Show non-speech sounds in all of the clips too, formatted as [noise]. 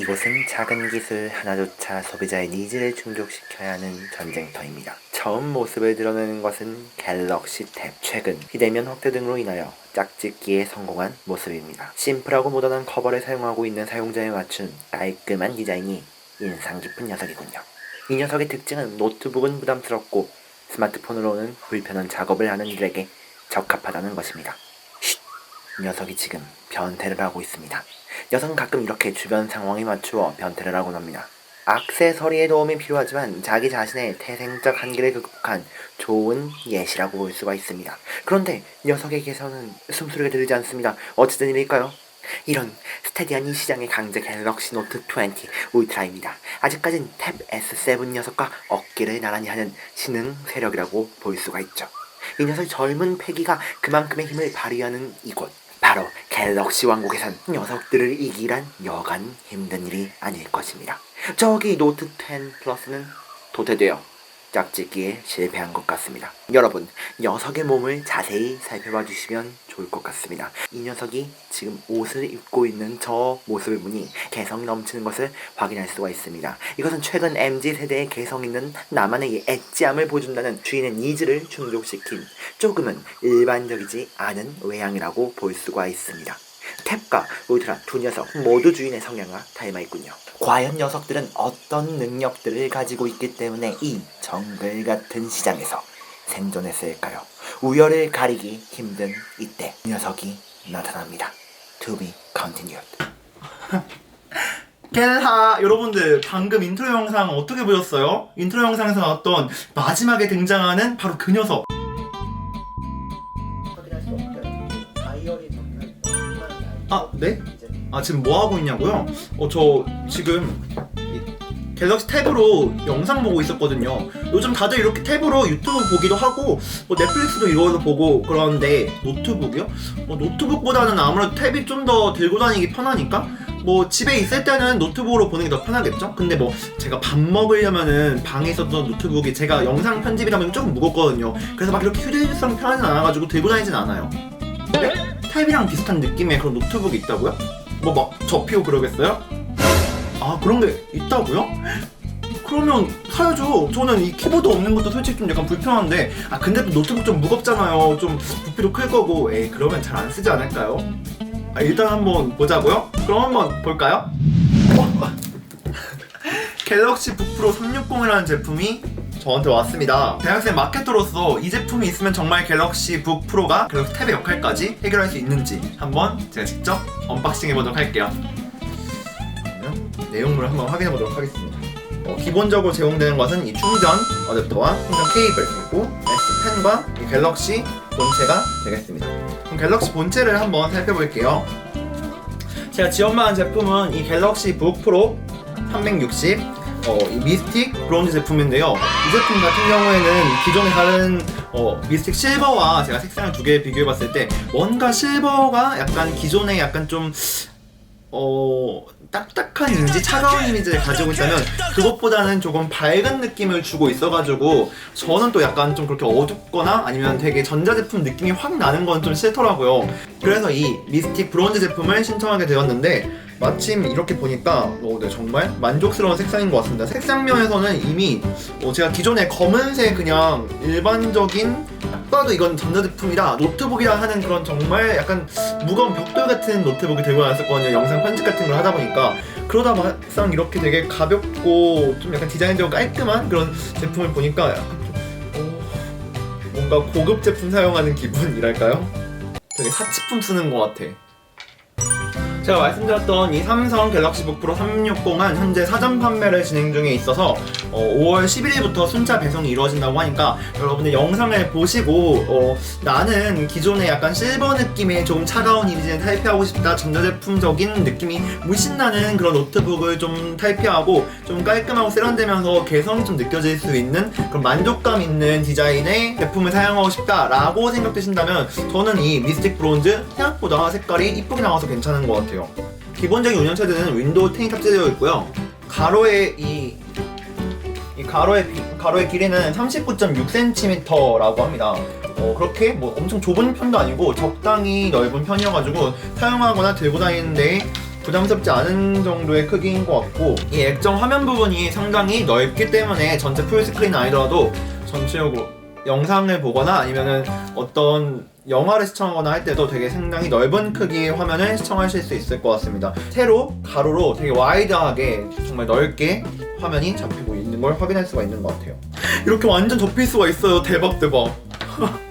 이곳은 작은 기술 하나조차 소비자의 니즈를 충족시켜야 하는 전쟁터입니다. 처음 모습을 드러내는 것은 갤럭시 탭. 최근 비대면 확대 등으로 인하여 짝짓기에 성공한 모습입니다. 심플하고 모던한 커버를 사용하고 있는 사용자에 맞춘 깔끔한 디자인이 인상 깊은 녀석이군요. 이 녀석의 특징은 노트북은 부담스럽고 스마트폰으로는 불편한 작업을 하는 이들에게 적합하다는 것입니다. 쉿! 이 녀석이 지금 변태를 하고 있습니다. 녀석은 가끔 이렇게 주변 상황에 맞추어 변태를 하곤 합니다. 악세서리의 도움이 필요하지만 자기 자신의 태생적 한계를 극복한 좋은 예시라고 볼 수가 있습니다. 그런데 녀석에게서는 숨소리가 들리지 않습니다. 어찌된 일일까요? 이런 스테디한 이 시장의 강제 갤럭시 노트 20 울트라입니다. 아직까진 탭 S7 녀석과 어깨를 나란히 하는 신흥 세력이라고 볼 수가 있죠. 이 녀석 젊은 패기가 그만큼의 힘을 발휘하는 이곳. 바로 갤럭시 왕국에선 녀석들을 이기란 여간 힘든 일이 아닐 것입니다. 저기 노트 10 플러스는 도태되어 짝짓기에 실패한 것 같습니다. 여러분, 녀석의 몸을 자세히 살펴봐 주시면 좋을 것 같습니다. 이 녀석이 지금 옷을 입고 있는 저 모습을 보니 개성 넘치는 것을 확인할 수가 있습니다. 이것은 최근 MZ 세대의 개성 있는 나만의 엣지함을 보여준다는 주인의 니즈를 충족시킨 조금은 일반적이지 않은 외향이라고 볼 수가 있습니다. 탭과 울트라 두 녀석 모두 주인의 성향과 닮아 있군요. 과연 녀석들은 어떤 능력들을 가지고 있기 때문에 이 정글 같은 시장에서 생존했을까요? 우열을 가리기 힘든 이때 녀석이 나타납니다. To be continued. [laughs] 겔하 여러분들 방금 인트로 영상 어떻게 보셨어요? 인트로 영상에서 나왔던 마지막에 등장하는 바로 그 녀석 아 네? 아 지금 뭐 하고 있냐고요? 어 저 지금 이 갤럭시 탭으로 영상 보고 있었거든요. 요즘 다들 이렇게 탭으로 유튜브 보기도 하고 뭐 넷플릭스도 이거로 보고 그러는데 노트북이요? 뭐 노트북보다는 아무래도 탭이 좀 더 들고 다니기 편하니까 뭐 집에 있을 때는 노트북으로 보는 게 더 편하겠죠? 근데 뭐 제가 밥 먹으려면은 방에 있었던 노트북이 제가 영상 편집이다 보니 조금 무겁거든요. 그래서 막 이렇게 휴대성 편하진 않아가지고 들고 다니진 않아요. 네? 탭이랑 비슷한 느낌의 그런 노트북이 있다고요? 뭐 막 접히고 그러겠어요? 아 그런 게 있다고요? 그러면 사야죠. 저는 이 키보드 없는 것도 솔직히 좀 약간 불편한데 아 근데 또 노트북 좀 무겁잖아요. 좀 부피도 클 거고 에이 그러면 잘 안 쓰지 않을까요? 아 일단 한번 보자고요. 그럼 한번 볼까요? 어, [laughs] 갤럭시 북 프로 360이라는 제품이 저한테 왔습니다. 대학생 마케터로서 이 제품이 있으면 정말 갤럭시 북 프로가 갤럭시 탭의 역할까지 해결할 수 있는지 한번 제가 직접 언박싱 해보도록 할게요. 내용물을 한번 확인해 보도록 하겠습니다. 어, 기본적으로 제공되는 것은 이 충전 어댑터와 충전 케이블 그리고 S 펜과 이 갤럭시 본체가 되겠습니다. 그럼 갤럭시 본체를 한번 살펴볼게요. 제가 지원받은 제품은 이 갤럭시 북 프로 360 어, 이 미스틱 브론즈 제품인데요. 이 제품 같은 경우에는 기존의 다른 어, 미스틱 실버와 제가 색상을 두 개 비교해봤을 때 뭔가 실버가 약간 기존의 약간 좀 어, 딱딱한 이미지, 차가운 이미지를 가지고 있다면 그것보다는 조금 밝은 느낌을 주고 있어가지고 저는 또 약간 좀 그렇게 어둡거나 아니면 되게 전자제품 느낌이 확 나는 건 좀 싫더라고요. 그래서 이 미스틱 브론즈 제품을 신청하게 되었는데 마침 이렇게 보니까 어, 네, 정말 만족스러운 색상인 것 같습니다. 색상면에서는 이미 어, 제가 기존에 검은색 그냥 일반적인 딱 봐도 이건 전자 제품이다 노트북이라 하는 그런 정말 약간 무거운 벽돌 같은 노트북을 들고 나왔었거든요 영상 편집 같은 걸 하다 보니까 그러다 막상 이렇게 되게 가볍고 좀 약간 디자인적으로 깔끔한 그런 제품을 보니까 약간 좀 어, 뭔가 고급 제품 사용하는 기분이랄까요? 되게 사치품 쓰는 것 같아 제가 말씀드렸던 이 삼성 갤럭시 북 프로 360은 현재 사전 판매를 진행 중에 있어서 어, 5월 11일부터 순차 배송이 이루어진다고 하니까 여러분들 영상을 보시고 어, 나는 기존의 약간 실버 느낌의 조금 차가운 이미지를 타이피하고 싶다 전자제품적인 느낌이 물씬 나는 그런 노트북을 좀 타이피하고 좀 깔끔하고 세련되면서 개성이 좀 느껴질 수 있는 그런 만족감 있는 디자인의 제품을 사용하고 싶다라고 생각되신다면 저는 이 미스틱 브론즈 생각보다 색깔이 이쁘게 나와서 괜찮은 것 같아요 기본적인 운영체제는 윈도우 10이 탑재되어 있고요. 가로의 이, 이 가로의, 비- 가로의 길이는 39.6cm라고 합니다. 어, 그렇게 뭐 엄청 좁은 편도 아니고 적당히 넓은 편이어가지고 사용하거나 들고 다니는데 부담스럽지 않은 정도의 크기인 것 같고 이 액정 화면 부분이 상당히 넓기 때문에 전체 풀스크린 아니더라도 전체적으로 영상을 보거나 아니면은 어떤 영화를 시청하거나 할 때도 되게 상당히 넓은 크기의 화면을 시청하실 수 있을 것 같습니다. 세로, 가로로 되게 와이드하게 정말 넓게 화면이 잡히고 있는 걸 확인할 수가 있는 것 같아요. 이렇게 완전 접힐 수가 있어요. 대박 대박. [laughs]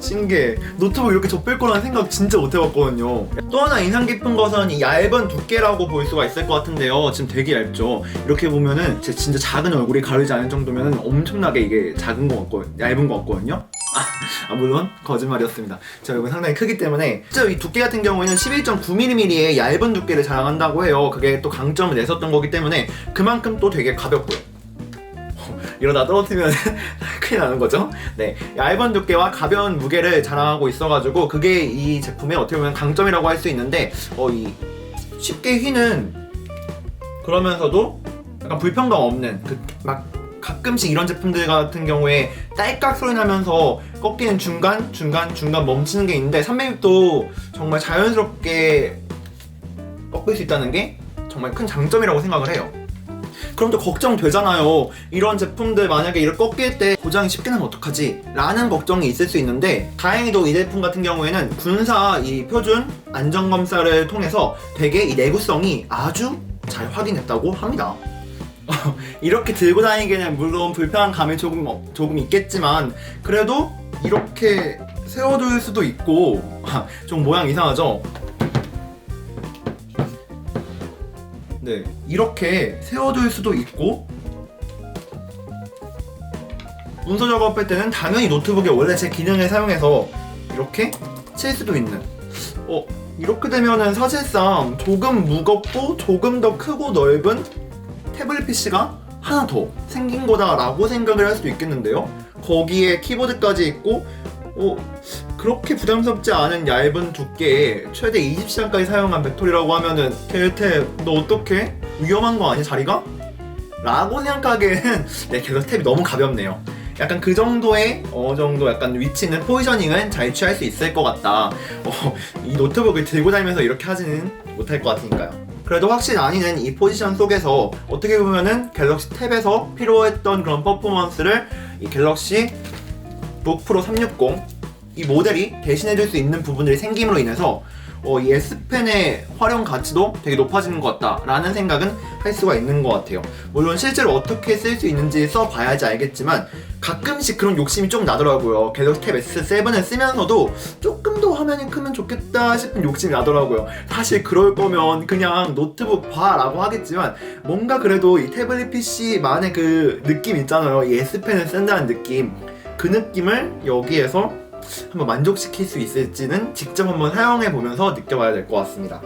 신기해. 노트북 이렇게 접힐 거라는 생각 진짜 못 해봤거든요. 또 하나 인상 깊은 것은 이 얇은 두께라고 볼 수가 있을 것 같은데요. 지금 되게 얇죠. 이렇게 보면은 제 진짜 작은 얼굴이 가리지 않을 정도면은 엄청나게 이게 작은 것 같고 얇은 것 같거든요. 아, [laughs] 아, 물론 거짓말이었습니다. 제 얼굴 상당히 크기 때문에 진짜 이 두께 같은 경우에는 11.9mm의 얇은 두께를 자랑한다고 해요. 그게 또 강점을 냈었던 거기 때문에 그만큼 또 되게 가볍고요. [laughs] 이러다 떨어뜨리면 [laughs] 큰일 나는 거죠. 네, 얇은 두께와 가벼운 무게를 자랑하고 있어가지고 그게 이 제품의 어떻게 보면 강점이라고 할 수 있는데 어, 이 쉽게 휘는 그러면서도 약간 불편감 없는 그 막 가끔씩 이런 제품들 같은 경우에 딸깍 소리 나면서 꺾이는 중간 중간 중간 멈추는 게 있는데 300도 정말 자연스럽게 꺾일 수 있다는 게 정말 큰 장점이라고 생각을 해요. 그럼 또 걱정되잖아요. 이런 제품들 만약에 이렇게 꺾일 때 고장이 쉽게 나면 어떡하지? 라는 걱정이 있을 수 있는데 다행히도 이 제품 같은 경우에는 군사 이 표준 안전검사를 통해서 되게 이 내구성이 아주 잘 확인했다고 합니다. [laughs] 이렇게 들고 다니기에는 물론 불편한 감이 조금 어- 조금 있겠지만 그래도 이렇게 세워둘 수도 있고 [laughs] 좀 모양 이상하죠? 네, 이렇게 세워둘 수도 있고 문서 작업할 때는 당연히 노트북의 원래 제 기능을 사용해서 이렇게 칠 수도 있는 어 이렇게 되면은 사실상 조금 무겁고 조금 더 크고 넓은 태블릿 PC가 하나 더 생긴 거다라고 생각을 할 수도 있겠는데요 거기에 키보드까지 있고 어 그렇게 부담스럽지 않은 얇은 두께에 최대 20시간까지 사용한 배터리라고 하면은 갤탭 너 어떡해? 위험한 거 아니야 자리가? 라고 생각하기에는 [laughs] 네 갤럭시 탭이 너무 가볍네요 약간 그 정도의 어느 정도 약간 위치는 포지셔닝은 잘 취할 수 있을 것 같다 어, 이 노트북을 들고 다니면서 이렇게 하지는 못할 것 같으니까요 그래도 확실히 아니는 이 포지션 속에서 어떻게 보면은 갤럭시 탭에서 필요했던 그런 퍼포먼스를 이 갤럭시 북 프로 360 이 모델이 대신해줄 수 있는 부분들이 생김으로 인해서 어, 이 S펜의 활용 가치도 되게 높아지는 것 같다라는 생각은 할 수가 있는 것 같아요. 물론 실제로 어떻게 쓸 수 있는지 써봐야지 알겠지만 가끔씩 그런 욕심이 좀 나더라고요. 갤럭시 탭 S7을 쓰면서도 조금 더 화면이 크면 좋겠다 싶은 욕심이 나더라고요. 사실 그럴 거면 그냥 노트북 봐라고 하겠지만 뭔가 그래도 이 태블릿 PC만의 그 느낌 있잖아요. 이 S펜을 쓴다는 느낌. 그 느낌을 여기에서 한번 만족시킬 수 있을지는 직접 한번 사용해 보면서 느껴봐야 될 것 같습니다.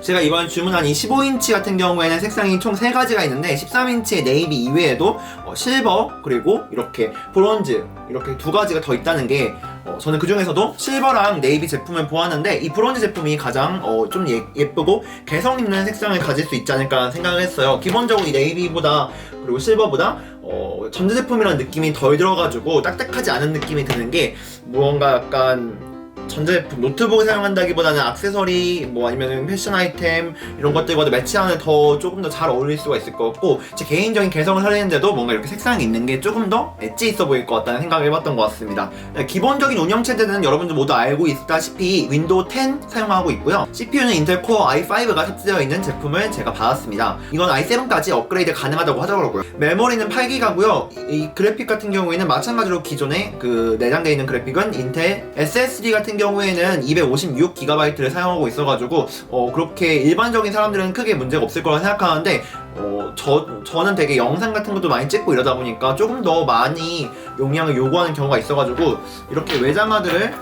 제가 이번 주문한 이 15인치 같은 경우에는 색상이 총 3가지가 있는데 13인치의 네이비 이외에도 어, 실버 그리고 이렇게 브론즈 이렇게 두 가지가 더 있다는 게 어, 저는 그 중에서도 실버랑 네이비 제품을 보았는데 이 브론즈 제품이 가장 어, 좀 예, 예쁘고 개성 있는 색상을 가질 수 있지 않을까 생각을 했어요. 기본적으로 이 네이비보다 그리고 실버보다 어, 전자 제품이라는 느낌이 덜 들어가지고 딱딱하지 않은 느낌이 드는 게 무언가 약간 전자제품 노트북을 사용한다기보다는 액세서리 뭐 아니면 패션 아이템 이런 것들과도 매치하는 더 조금 더 잘 어울릴 수가 있을 것 같고 제 개인적인 개성을 살리는데도 뭔가 이렇게 색상이 있는 게 조금 더 엣지 있어 보일 것 같다는 생각을 해봤던 것 같습니다. 네, 기본적인 운영체제는 여러분들 모두 알고 있다시피 윈도우 10 사용하고 있고요. CPU는 인텔 코어 i5가 탑재되어 있는 제품을 제가 받았습니다. 이건 i7까지 업그레이드 가능하다고 하더라고요. 메모리는 8기가고요. 이 그래픽 같은 경우에는 마찬가지로 기존에 그 내장되어 있는 그래픽은 인텔 SSD 같은 경우에는 256GB를 사용하고 있어가지고 어, 그렇게 일반적인 사람들은 크게 문제가 없을 거라 생각하는데 어, 저, 저는 되게 영상 같은 것도 많이 찍고 이러다 보니까 조금 더 많이 용량을 요구하는 경우가 있어가지고 이렇게 외장하드를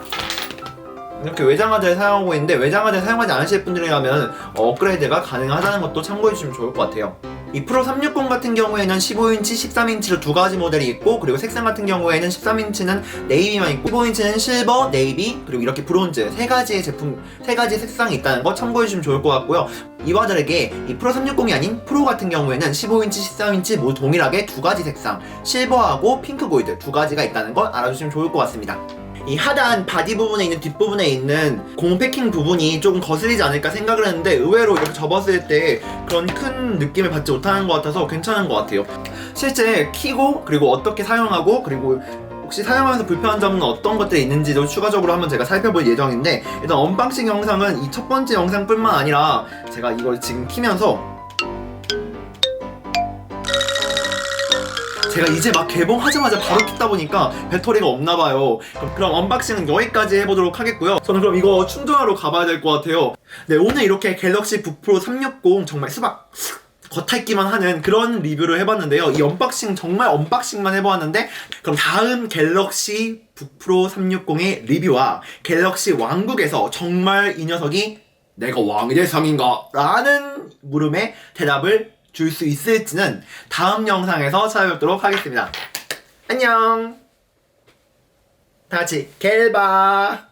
이렇게 외장하드를 사용하고 있는데 외장하드를 사용하지 않으실 분들이라면 어, 업그레이드가 가능하다는 것도 참고해 주시면 좋을 것 같아요. 이 프로 360 같은 경우에는 15인치, 13인치로 두 가지 모델이 있고 그리고 색상 같은 경우에는 13인치는 네이비만 있고 15인치는 실버, 네이비 그리고 이렇게 브론즈 세 가지의 제품 세 가지 색상이 있다는 거 참고해 주시면 좋을 것 같고요. 이와 다르게 이 프로 360이 아닌 프로 같은 경우에는 15인치, 13인치 모두 동일하게 두 가지 색상 실버하고 핑크 골드 두 가지가 있다는 걸 알아주시면 좋을 것 같습니다. 이 하단 바디 부분에 있는 뒷부분에 있는 고무 패킹 부분이 조금 거슬리지 않을까 생각을 했는데 의외로 이렇게 접었을 때 그런 큰 느낌을 받지 못하는 것 같아서 괜찮은 것 같아요. 실제 키고 그리고 어떻게 사용하고 그리고 혹시 사용하면서 불편한 점은 어떤 것들이 있는지도 추가적으로 한번 제가 살펴볼 예정인데 일단 언박싱 영상은 이 첫 번째 영상뿐만 아니라 제가 이걸 지금 키면서 제가 이제 막 개봉하자마자 바로 켰다 보니까 배터리가 없나 봐요. 그럼, 그럼 언박싱은 여기까지 해보도록 하겠고요. 저는 그럼 이거 충전하러 가봐야 될 것 같아요. 네, 오늘 이렇게 갤럭시 북 프로 360 정말 수박 겉핥기만 하는 그런 리뷰를 해봤는데요. 이 언박싱 정말 언박싱만 해보았는데 그럼 다음 갤럭시 북 프로 360의 리뷰와 갤럭시 왕국에서 정말 이 녀석이 내가 왕의 대상인가? 라는 물음에 대답을 줄 수 있을지는 다음 영상에서 찾아뵙도록 하겠습니다. 안녕! 다 같이 갤바!